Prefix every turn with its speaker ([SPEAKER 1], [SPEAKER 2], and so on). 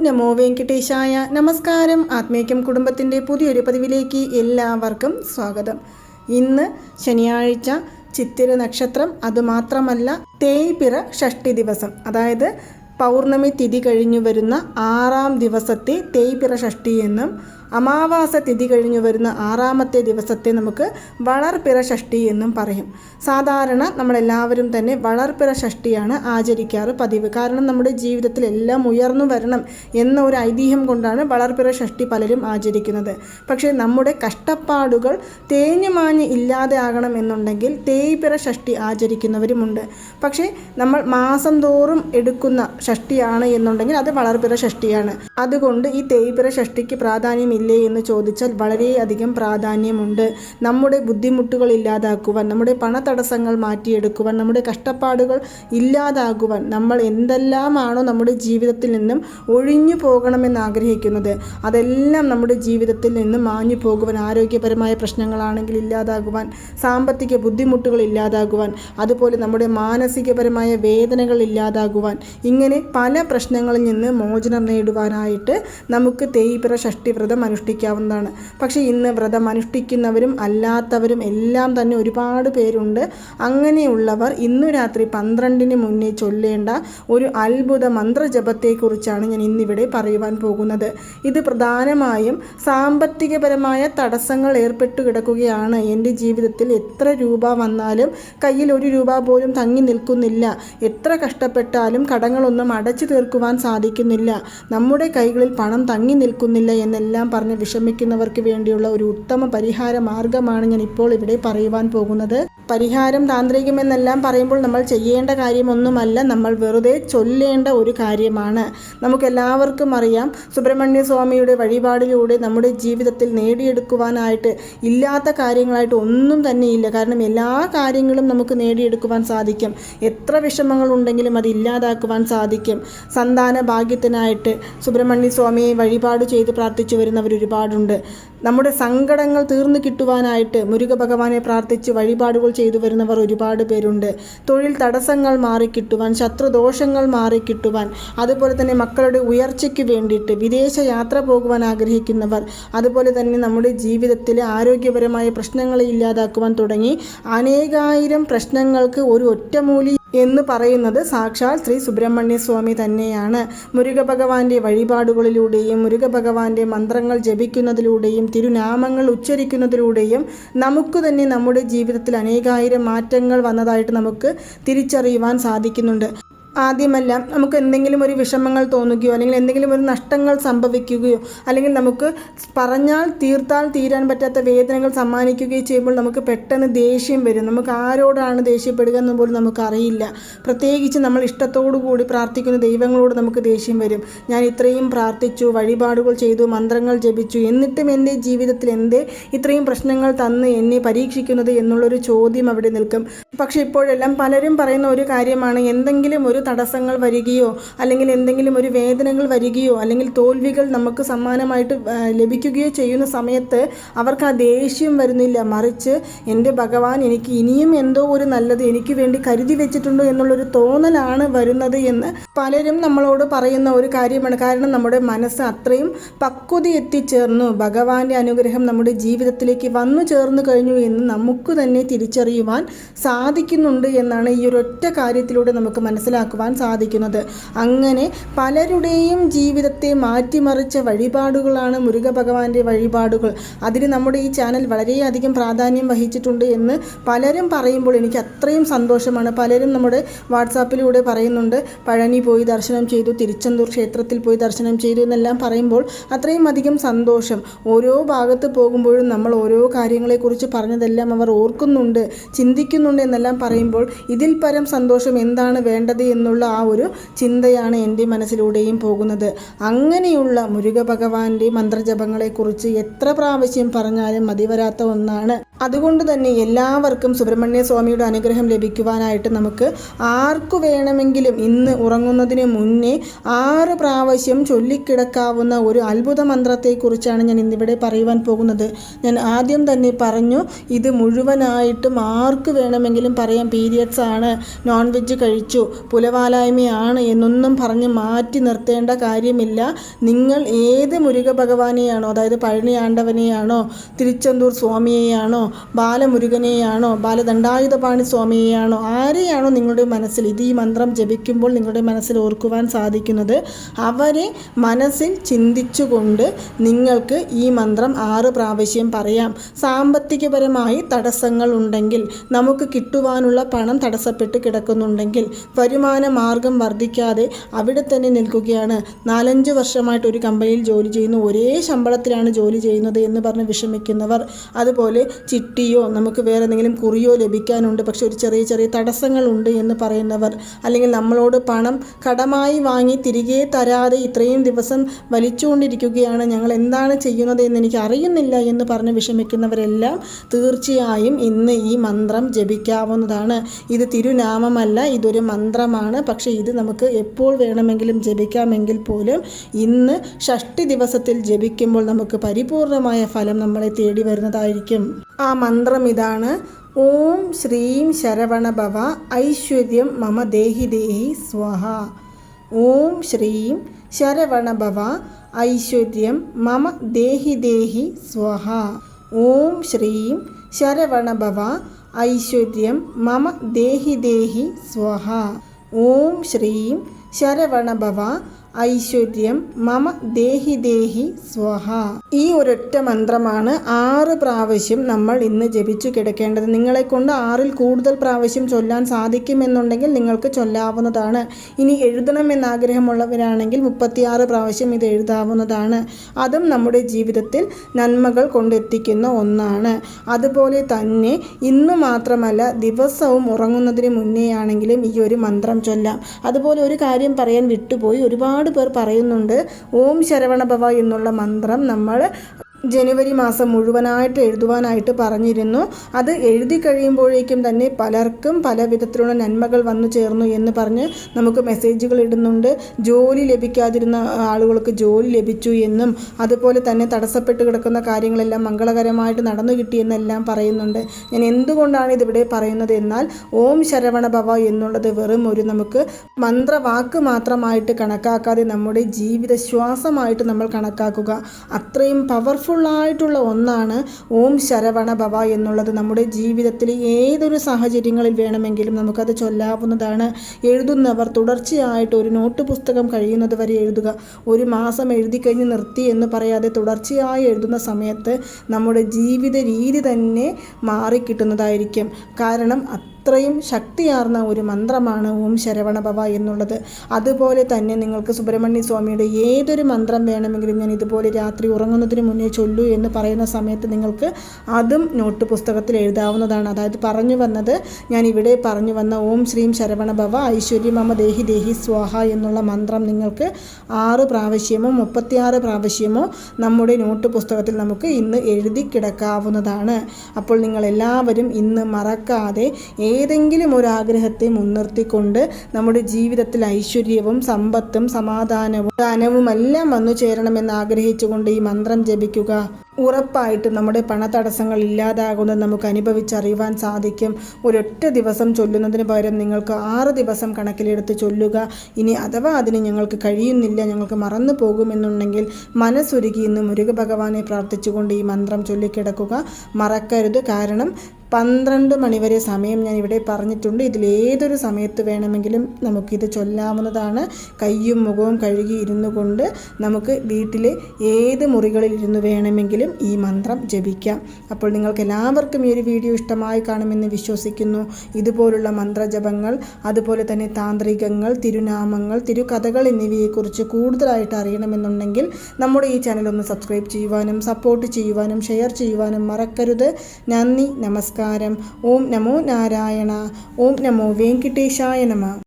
[SPEAKER 1] നമോ വെങ്കടേശായ നമസ്കാരം. ആത്മീയക്കം കുടുംബത്തിന്റെ പുതിയൊരു പതിവിലേക്ക് എല്ലാവർക്കും സ്വാഗതം. ഇന്ന് ശനിയാഴ്ച ചിത്തിര നക്ഷത്രം അതുമാത്രമല്ല തേയ്പിറ ഷഷ്ടി ദിവസം. അതായത് പൗർണമി തിഥി കഴിഞ്ഞു വരുന്ന ആറാം ദിവസത്തെ തേയ്പിറ ഷഷ്ടി എന്നും അമാവാസ തിഥി കഴിഞ്ഞു വരുന്ന ആറാമത്തെ ദിവസത്തെ നമുക്ക് വളർപ്പിറ ഷഷ്ടി എന്നും പറയും. സാധാരണ നമ്മളെല്ലാവരും തന്നെ വളർപ്പിറ ഷഷ്ടിയാണ് ആചരിക്കാറ് പതിവ്. കാരണം നമ്മുടെ ജീവിതത്തിൽ എല്ലാം ഉയർന്നു വരണം എന്ന ഒരു ഐതിഹ്യം കൊണ്ടാണ് വളർപ്പിറ ഷഷ്ടി പലരും ആചരിക്കുന്നത്. പക്ഷേ നമ്മുടെ കഷ്ടപ്പാടുകൾ തേഞ്ഞു മാഞ്ഞ് ഇല്ലാതെ ആകണം എന്നുണ്ടെങ്കിൽ തേയ്പിറ ഷഷ്ടി ആചരിക്കുന്നവരുമുണ്ട്. പക്ഷേ നമ്മൾ മാസം തോറും എടുക്കുന്ന ഷഷ്ടിയാണ് എന്നുണ്ടെങ്കിൽ അത് വളർപ്പിറ ഷഷ്ടിയാണ്. അതുകൊണ്ട് ഈ തേയ്പിറ ഷഷ്ടിക്ക് പ്രാധാന്യമില്ലേ എന്ന് ചോദിച്ചാൽ വളരെയധികം പ്രാധാന്യമുണ്ട്. നമ്മുടെ ബുദ്ധിമുട്ടുകൾ ഇല്ലാതാക്കുവാൻ നമ്മുടെ പണതടസ്സങ്ങൾ മാറ്റിയെടുക്കുവാൻ നമ്മുടെ കഷ്ടപ്പാടുകൾ ഇല്ലാതാകുവാൻ നമ്മൾ എന്തെല്ലാമാണോ നമ്മുടെ ജീവിതത്തിൽ നിന്നും ഒഴിഞ്ഞു പോകണമെന്ന് ആഗ്രഹിക്കുന്നത്. അതെല്ലാം നമ്മുടെ ജീവിതത്തിൽ നിന്നും മാഞ്ഞു പോകുവാൻ ആരോഗ്യപരമായ പ്രശ്നങ്ങളാണെങ്കിൽ ഇല്ലാതാകുവാൻ സാമ്പത്തിക ബുദ്ധിമുട്ടുകൾ ഇല്ലാതാകുവാൻ അതുപോലെ നമ്മുടെ മാനസികപരമായ വേദനകൾ ഇല്ലാതാകുവാൻ ഇങ്ങനെ പല പ്രശ്നങ്ങളിൽ നിന്ന് മോചനം നേടുവാനായിട്ട് നമുക്ക് തേയ്പിറ ഷഷ്ടിവ്രതം അനുഷ്ഠിക്കാവുന്നതാണ്. പക്ഷേ ഇന്ന് വ്രതം അനുഷ്ഠിക്കുന്നവരും അല്ലാത്തവരും എല്ലാം തന്നെ ഒരുപാട് പേരുണ്ട്. അങ്ങനെയുള്ളവർ ഇന്നു രാത്രി പന്ത്രണ്ടിന് മുന്നേ ചൊല്ലേണ്ട ഒരു അത്ഭുത മന്ത്രജപത്തെക്കുറിച്ചാണ് ഞാൻ ഇന്നിവിടെ പറയുവാൻ പോകുന്നത്. ഇത് പ്രധാനമായും സാമ്പത്തികപരമായ തടസ്സങ്ങൾ ഏർപ്പെട്ടു കിടക്കുകയാണ്. എന്റെ ജീവിതത്തിൽ എത്ര രൂപ വന്നാലും കയ്യിൽ ഒരു രൂപ പോലും തങ്ങി നിൽക്കുന്നില്ല. എത്ര കഷ്ടപ്പെട്ടാലും കടങ്ങളൊന്നും അടച്ചു തീർക്കുവാൻ സാധിക്കുന്നില്ല. നമ്മുടെ കൈകളിൽ പണം തങ്ങി നിൽക്കുന്നില്ല എന്നെല്ലാം പറഞ്ഞ് വിഷമിക്കുന്നവർക്ക് വേണ്ടിയുള്ള ഒരു ഉത്തമ പരിഹാര മാർഗമാണ് ഞാൻ ഇപ്പോൾ ഇവിടെ പറയുവാൻ പോകുന്നത്. പരിഹാരം താന്ത്രികമെന്നെല്ലാം പറയുമ്പോൾ നമ്മൾ ചെയ്യേണ്ട കാര്യമൊന്നുമല്ല നമ്മൾ വെറുതെ ചൊല്ലേണ്ട ഒരു കാര്യമാണ്. നമുക്കെല്ലാവർക്കും അറിയാം സുബ്രഹ്മണ്യ സ്വാമിയുടെ വഴിപാടിലൂടെ നമ്മുടെ ജീവിതത്തിൽ നേടിയെടുക്കുവാനായിട്ട് ഇല്ലാത്ത കാര്യങ്ങളായിട്ട് ഒന്നും തന്നെയില്ല. കാരണം എല്ലാ കാര്യങ്ങളും നമുക്ക് നേടിയെടുക്കുവാൻ സാധിക്കും. എത്ര വിഷമങ്ങൾ ഉണ്ടെങ്കിലും അത് ഇല്ലാതാക്കുവാൻ സാധിക്കും. സന്താന ഭാഗ്യത്തിനായിട്ട് സുബ്രഹ്മണ്യ സ്വാമിയെ വഴിപാട് ചെയ്ത് പ്രാർത്ഥിച്ചു വരുന്നവർ ഒരുപാടുണ്ട്. നമ്മുടെ സങ്കടങ്ങൾ തീർന്നു കിട്ടുവാനായിട്ട് മുരുക ഭഗവാനെ പ്രാർത്ഥിച്ച് വഴിപാടുകൾ ചെയ്തു വരുന്നവർ ഒരുപാട് പേരുണ്ട്. തൊഴിൽ തടസ്സങ്ങൾ മാറിക്കിട്ടുവാൻ ശത്രുദോഷങ്ങൾ മാറിക്കിട്ടുവാൻ അതുപോലെ തന്നെ മക്കളുടെ ഉയർച്ചയ്ക്ക് വേണ്ടിയിട്ട് വിദേശ യാത്ര പോകുവാൻ ആഗ്രഹിക്കുന്നവർ അതുപോലെ തന്നെ നമ്മുടെ ജീവിതത്തിലെ ആരോഗ്യപരമായ പ്രശ്നങ്ങളെ ഇല്ലാതാക്കുവാൻ തുടങ്ങി. അനേകായിരം പ്രശ്നങ്ങൾക്ക് ഒരു ഒറ്റമൂലി എന്ന് പറയുന്നത് സാക്ഷാൽ ശ്രീ സുബ്രഹ്മണ്യ സ്വാമി തന്നെയാണ്. മുരുക ഭഗവാന്റെ വഴിപാടുകളിലൂടെയും മുരുക ഭഗവാന്റെ മന്ത്രങ്ങൾ ജപിക്കുന്നതിലൂടെയും തിരുനാമങ്ങൾ ഉച്ചരിക്കുന്നതിലൂടെയും നമുക്ക് തന്നെ നമ്മുടെ ജീവിതത്തിൽ അനേകായിരം മാറ്റങ്ങൾ വന്നതായിട്ട് നമുക്ക് തിരിച്ചറിയുവാൻ സാധിക്കുന്നുണ്ട്. ആദ്യമെല്ലാം നമുക്ക് എന്തെങ്കിലും ഒരു വിഷമങ്ങൾ തോന്നുകയോ അല്ലെങ്കിൽ എന്തെങ്കിലും ഒരു നഷ്ടങ്ങൾ സംഭവിക്കുകയോ അല്ലെങ്കിൽ നമുക്ക് പറഞ്ഞാൽ തീർത്താൽ തീരാൻ പറ്റാത്ത വേദനകൾ സമ്മാനിക്കുകയോ ചെയ്യുമ്പോൾ നമുക്ക് പെട്ടെന്ന് ദേഷ്യം വരും. നമുക്ക് ആരോടാണ് ദേഷ്യപ്പെടുക എന്ന് പോലും നമുക്കറിയില്ല. പ്രത്യേകിച്ച് നമ്മൾ കൂടി പ്രാർത്ഥിക്കുന്ന ദൈവങ്ങളോട് നമുക്ക് ദേഷ്യം വരും. ഞാൻ ഇത്രയും പ്രാർത്ഥിച്ചു വഴിപാടുകൾ ചെയ്തു മന്ത്രങ്ങൾ ജപിച്ചു എന്നിട്ടും എന്റെ ജീവിതത്തിൽ എന്തേ ഇത്രയും പ്രശ്നങ്ങൾ തന്ന് എന്നെ പരീക്ഷിക്കുന്നത് എന്നുള്ളൊരു ചോദ്യം അവിടെ നിൽക്കും. പക്ഷേ ഇപ്പോഴെല്ലാം പലരും പറയുന്ന ഒരു കാര്യമാണ് എന്തെങ്കിലും ഒരു തടസ്സങ്ങൾ വരികയോ അല്ലെങ്കിൽ എന്തെങ്കിലും ഒരു വേദനകൾ വരികയോ അല്ലെങ്കിൽ തോൽവികൾ നമുക്ക് സമ്മാനമായിട്ട് ലഭിക്കുകയോ ചെയ്യുന്ന സമയത്ത് അവർക്ക് ആ ദേഷ്യം വരുന്നില്ല. മറിച്ച് എന്റെ ഭഗവാൻ എനിക്ക് ഇനിയും എന്തോ ഒരു നല്ലത് എനിക്ക് വേണ്ടി കരുതി വെച്ചിട്ടുണ്ടോ എന്നുള്ളൊരു തോന്നലാണ് വരുന്നത് എന്ന് പലരും നമ്മളോട് പറയുന്ന ഒരു കാര്യമാണ്. കാരണം നമ്മുടെ മനസ്സ് അത്രയും പക്വത എത്തിച്ചേർന്നു. ഭഗവാന്റെ അനുഗ്രഹം നമ്മുടെ ജീവിതത്തിലേക്ക് വന്നു ചേർന്നു കഴിഞ്ഞു എന്ന് നമുക്ക് തന്നെ തിരിച്ചറിയുവാൻ സാധിക്കുന്നുണ്ട് എന്നാണ് ഈ ഒരൊറ്റ കാര്യത്തിലൂടെ നമുക്ക് മനസ്സിലാക്കുവാൻ സാധിക്കുന്നത്. അങ്ങനെ പലരുടെയും ജീവിതത്തെ മാറ്റിമറിച്ച വഴിപാടുകളാണ് മുരുക ഭഗവാന്റെ വഴിപാടുകൾ. അതിന് നമ്മുടെ ഈ ചാനൽ വളരെയധികം പ്രാധാന്യം വഹിച്ചിട്ടുണ്ട് എന്ന് പലരും പറയുമ്പോൾ എനിക്ക് അത്രയും സന്തോഷമാണ്. പലരും നമ്മുടെ വാട്സാപ്പിലൂടെ പറയുന്നുണ്ട് പഴനി പോയി ദർശനം ചെയ്തു തിരുച്ചെന്തൂർ ക്ഷേത്രത്തിൽ പോയി ദർശനം ചെയ്തു എന്നെല്ലാം പറയുമ്പോൾ അത്രയും അധികം സന്തോഷം. ഓരോ ഭാഗത്ത് പോകുമ്പോഴും നമ്മൾ ഓരോ കാര്യങ്ങളെക്കുറിച്ച് പറഞ്ഞതെല്ലാം അവർ ഓർക്കുന്നുണ്ട് ചിന്തിക്കുന്നുണ്ട് എന്നെല്ലാം പറയുമ്പോൾ ഇതിൽ പരം സന്തോഷം എന്താണ് വേണ്ടത് എന്നുള്ള ആ ഒരു ചിന്തയാണ് എന്റെ മനസ്സിലൂടെയും പോകുന്നത്. അങ്ങനെയുള്ള മുരുക ഭഗവാന്റെ മന്ത്രജപങ്ങളെക്കുറിച്ച് എത്ര പ്രാവശ്യം പറഞ്ഞാലും മതിവരാത്ത ഒന്നാണ്. അതുകൊണ്ട് തന്നെ എല്ലാവർക്കും സുബ്രഹ്മണ്യ സ്വാമിയുടെ അനുഗ്രഹം ലഭിക്കുവാനായിട്ട് നമുക്ക് ആർക്കു വേണമെങ്കിലും ഇന്ന് ഉറങ്ങുന്നതിന് മുന്നേ ആറ് പ്രാവശ്യം ചൊല്ലിക്കിടക്കാവുന്ന ഒരു അത്ഭുത മന്ത്രത്തെക്കുറിച്ചാണ് ഞാൻ ഇന്നിവിടെ പറയുവാൻ പോകുന്നത്. ഞാൻ ആദ്യം തന്നെ പറഞ്ഞു ഇത് മുഴുവനായിട്ടും ആർക്ക് വേണമെങ്കിലും പറയാം. പീരിയഡ്സ് ആണ്. നോൺ വെജ് കഴിച്ചു. പുല നിലവാലായ്മയാണ് എന്നൊന്നും പറഞ്ഞ് മാറ്റി നിർത്തേണ്ട കാര്യമില്ല. നിങ്ങൾ ഏത് മുരുക ഭഗവാനെയാണോ അതായത് പഴനി ആണ്ടവനെയാണോ തിരുച്ചെന്തൂർ സ്വാമിയെയാണോ ബാലമുരുകനെയാണോ ബാലദണ്ഡായുധപാണി സ്വാമിയെയാണോ ആരെയാണോ നിങ്ങളുടെ മനസ്സിൽ ഇത് ഈ മന്ത്രം ജപിക്കുമ്പോൾ നിങ്ങളുടെ മനസ്സിൽ ഓർക്കുവാൻ സാധിക്കുന്നത്? അവരെ മനസ്സിൽ ചിന്തിച്ചുകൊണ്ട് നിങ്ങൾക്ക് ഈ മന്ത്രം ആറ് പ്രാവശ്യം പറയാം. സാമ്പത്തികപരമായി തടസ്സങ്ങൾ ഉണ്ടെങ്കിൽ നമുക്ക് കിട്ടുവാനുള്ള പണം തടസ്സപ്പെട്ട് കിടക്കുന്നുണ്ടെങ്കിൽ വരുമാന മാർഗം വർദ്ധിക്കാതെ അവിടെ തന്നെ നിൽക്കുകയാണ്. നാലഞ്ച് വർഷമായിട്ട് ഒരു കമ്പനിയിൽ ജോലി ചെയ്യുന്നു. ഒരേ ശമ്പളത്തിലാണ് ജോലി ചെയ്യുന്നത് എന്ന് പറഞ്ഞ് വിഷമിക്കുന്നവർ. അതുപോലെ ചിട്ടിയോ നമുക്ക് വേറെ എന്തെങ്കിലും കുറിയോ ലഭിക്കാനുണ്ട്. പക്ഷെ ഒരു ചെറിയ ചെറിയ തടസ്സങ്ങളുണ്ട് എന്ന് പറയുന്നവർ. അല്ലെങ്കിൽ നമ്മളോട് പണം കടമായി വാങ്ങി തിരികെ തരാതെ ഇത്രയും ദിവസം വലിച്ചുകൊണ്ടിരിക്കുകയാണ്. ഞങ്ങൾ എന്താണ് ചെയ്യുന്നത് എന്ന് എനിക്ക് അറിയുന്നില്ല എന്ന് പറഞ്ഞ് വിഷമിക്കുന്നവരെല്ലാം തീർച്ചയായും ഇന്ന് ഈ മന്ത്രം ജപിക്കാവുന്നതാണ്. ഇത് തിരുനാമമല്ല ഇതൊരു മന്ത്രമാണ്. പക്ഷേ ഇത് നമുക്ക് എപ്പോൾ വേണമെങ്കിലും ജപിക്കാമെങ്കിൽ പോലും ഇന്ന് ഷഷ്ടി ദിവസത്തിൽ ജപിക്കുമ്പോൾ നമുക്ക് പരിപൂർണമായ ഫലം നമ്മളെ തേടി വരുന്നതായിരിക്കും. ആ മന്ത്രം ഇതാണ്. ഓം ശ്രീം ശരവണഭവ ഐശ്വര്യം മമ ദേഹി ദേഹി സ്വഹ. ഓം ശ്രീം ശരവണഭവ ഐശ്വര്യം മമ ദേഹി ദേഹി സ്വഹ. ഓം ശ്രീം ശരവണഭവ ഐശ്വര്യം മമ ദേഹി ദേഹി സ്വഹ. ഓം ശ്രീം ശരവണഭവ ഐശ്വര്യം മമ ദേഹി ദേഹി സ്വഹ. ഈ ഒരൊറ്റ മന്ത്രമാണ് ആറ് പ്രാവശ്യം നമ്മൾ ഇന്ന് ജപിച്ചു കിടക്കേണ്ടത്. നിങ്ങളെ കൊണ്ട് ആറിൽ കൂടുതൽ പ്രാവശ്യം ചൊല്ലാൻ സാധിക്കുമെന്നുണ്ടെങ്കിൽ നിങ്ങൾക്ക് ചൊല്ലാവുന്നതാണ്. ഇനി എഴുതണമെന്ന് ആഗ്രഹമുള്ളവരാണെങ്കിൽ മുപ്പത്തിയാറ് പ്രാവശ്യം ഇത് എഴുതാവുന്നതാണ്. അതും നമ്മുടെ ജീവിതത്തിൽ നന്മകൾ കൊണ്ടെത്തിക്കുന്ന ഒന്നാണ്. അതുപോലെ തന്നെ ഇന്ന് മാത്രമല്ല ദിവസവും ഉറങ്ങുന്നതിന് മുന്നേ ആണെങ്കിലും ഈ ഒരു മന്ത്രം ചൊല്ലാം. അതുപോലെ ഒരു കാര്യം പറയാൻ വിട്ടുപോയി. ഒരുപാട് ഒരുപാട് പേർ പറയുന്നുണ്ട് ഓം ശരവണഭവ എന്നുള്ള മന്ത്രം നമ്മൾ ജനുവരി മാസം മുഴുവനായിട്ട് എഴുതുവാനായിട്ട് പറഞ്ഞിരുന്നു. അത് എഴുതി കഴിയുമ്പോഴേക്കും തന്നെ പലർക്കും പല വിധത്തിലുള്ള നന്മകൾ വന്നു ചേർന്നു എന്ന് പറഞ്ഞ് നമുക്ക് മെസ്സേജുകൾ ഇടുന്നുണ്ട്. ജോലി ലഭിക്കാതിരുന്ന ആളുകൾക്ക് ജോലി ലഭിച്ചു എന്നും അതുപോലെ തന്നെ തടസ്സപ്പെട്ട് കിടക്കുന്ന കാര്യങ്ങളെല്ലാം മംഗളകരമായിട്ട് നടന്നു കിട്ടിയെന്നെല്ലാം പറയുന്നുണ്ട്. ഞാൻ എന്തുകൊണ്ടാണ് ഇതിവിടെ പറയുന്നത് എന്നാൽ ഓം ശരവണ ഭവ എന്നുള്ളത് വെറും ഒരു നമുക്ക് മന്ത്രവാക്ക് മാത്രമായിട്ട് കണക്കാക്കാതെ നമ്മുടെ ജീവിത ശ്വാസമായിട്ട് നമ്മൾ കണക്കാക്കുക. അത്രയും പവർഫുൾ പവർഫുള്ളായിട്ടുള്ള ഒന്നാണ് ഓം ശരവണ ഭവ എന്നുള്ളത്. നമ്മുടെ ജീവിതത്തിൽ ഏതൊരു സാഹചര്യങ്ങളിൽ വേണമെങ്കിലും നമുക്കത് ചൊല്ലാവുന്നതാണ്. എഴുതുന്നവർ തുടർച്ചയായിട്ട് ഒരു നോട്ട് പുസ്തകം കഴിയുന്നത് വരെ എഴുതുക. ഒരു മാസം എഴുതി കഴിഞ്ഞ് നിർത്തി എന്ന് പറയാതെ തുടർച്ചയായി എഴുതുന്ന സമയത്ത് നമ്മുടെ ജീവിത രീതി തന്നെ മാറിക്കിട്ടുന്നതായിരിക്കും. കാരണം അത്രയും ശക്തിയാർന്ന ഒരു മന്ത്രമാണ് ഓം ശരവണഭവ എന്നുള്ളത്. അതുപോലെ തന്നെ നിങ്ങൾക്ക് സുബ്രഹ്മണ്യ സ്വാമിയുടെ ഏതൊരു മന്ത്രം വേണമെങ്കിലും ഞാൻ ഇതുപോലെ രാത്രി ഉറങ്ങുന്നതിന് മുന്നേ ചൊല്ലു എന്ന് പറയുന്ന സമയത്ത് നിങ്ങൾക്ക് അതും നോട്ട് പുസ്തകത്തിൽ എഴുതാവുന്നതാണ്. അതായത് പറഞ്ഞു വന്നത് ഞാൻ ഇവിടെ പറഞ്ഞു വന്ന ഓം ശ്രീം ശരവണഭവ ഐശ്വര്യമമ ദേഹി ദേഹി സ്വാഹ എന്നുള്ള മന്ത്രം നിങ്ങൾക്ക് ആറ് പ്രാവശ്യമോ മുപ്പത്തിയാറ് പ്രാവശ്യമോ നമ്മുടെ നോട്ട് പുസ്തകത്തിൽ നമുക്ക് ഇന്ന് എഴുതി കിടക്കാവുന്നതാണ്. അപ്പോൾ നിങ്ങൾ എല്ലാവരും ഇന്ന് മറക്കാതെ ഏതെങ്കിലും ഒരു ആഗ്രഹത്തെ മുൻനിർത്തിക്കൊണ്ട് നമ്മുടെ ജീവിതത്തിൽ ഐശ്വര്യവും സമ്പത്തും സമാധാനവും ദാനവും എല്ലാം വന്നു ചേരണമെന്ന് ആഗ്രഹിച്ചുകൊണ്ട് ഈ മന്ത്രം ജപിക്കുക. ഉറപ്പായിട്ടും നമ്മുടെ പണതടസ്സങ്ങൾ ഇല്ലാതാകുന്നത് നമുക്ക് അനുഭവിച്ചറിയുവാൻ സാധിക്കും. ഒരൊറ്റ ദിവസം ചൊല്ലുന്നതിന് പകരം നിങ്ങൾക്ക് ആറ് ദിവസം കണക്കിലെടുത്ത് ചൊല്ലുക. ഇനി അഥവാ അതിന് ഞങ്ങൾക്ക് കഴിയുന്നില്ല ഞങ്ങൾക്ക് മറന്നു പോകുമെന്നുണ്ടെങ്കിൽ മനസ്സൊരുക്കി ഇന്ന് മുരുക ഭഗവാനെ പ്രാർത്ഥിച്ചുകൊണ്ട് ഈ മന്ത്രം ചൊല്ലിക്കിടക്കുക. മറക്കരുത്. കാരണം പന്ത്രണ്ട് മണിവരെ സമയം ഞാൻ ഇവിടെ പറഞ്ഞിട്ടുണ്ട്. ഇതിലേതൊരു സമയത്ത് വേണമെങ്കിലും നമുക്കിത് ചൊല്ലാവുന്നതാണ്. കയ്യും മുഖവും കഴുകി ഇരുന്നു കൊണ്ട് നമുക്ക് വീട്ടിലെ ഏത് മുറികളിൽ ഇരുന്ന് വേണമെങ്കിലും ഈ മന്ത്രം ജപിക്കാം. അപ്പോൾ നിങ്ങൾക്ക് എല്ലാവർക്കും ഈ ഒരു വീഡിയോ ഇഷ്ടമായി കാണുമെന്ന് വിശ്വസിക്കുന്നു. ഇതുപോലുള്ള മന്ത്രജപങ്ങൾ അതുപോലെ തന്നെ താന്ത്രികങ്ങൾ തിരുനാമങ്ങൾ തിരുകഥകൾ എന്നിവയെക്കുറിച്ച് കൂടുതലായിട്ട് അറിയണമെന്നുണ്ടെങ്കിൽ നമ്മുടെ ഈ ചാനൽ ഒന്ന് സബ്സ്ക്രൈബ് ചെയ്യുവാനും സപ്പോർട്ട് ചെയ്യുവാനും ഷെയർ ചെയ്യുവാനും മറക്കരുത്. നന്ദി നമസ്കാരം. ഓം നമോ നാരായണ. ഓം നമോ വെങ്കിട്ടേശായ നമ.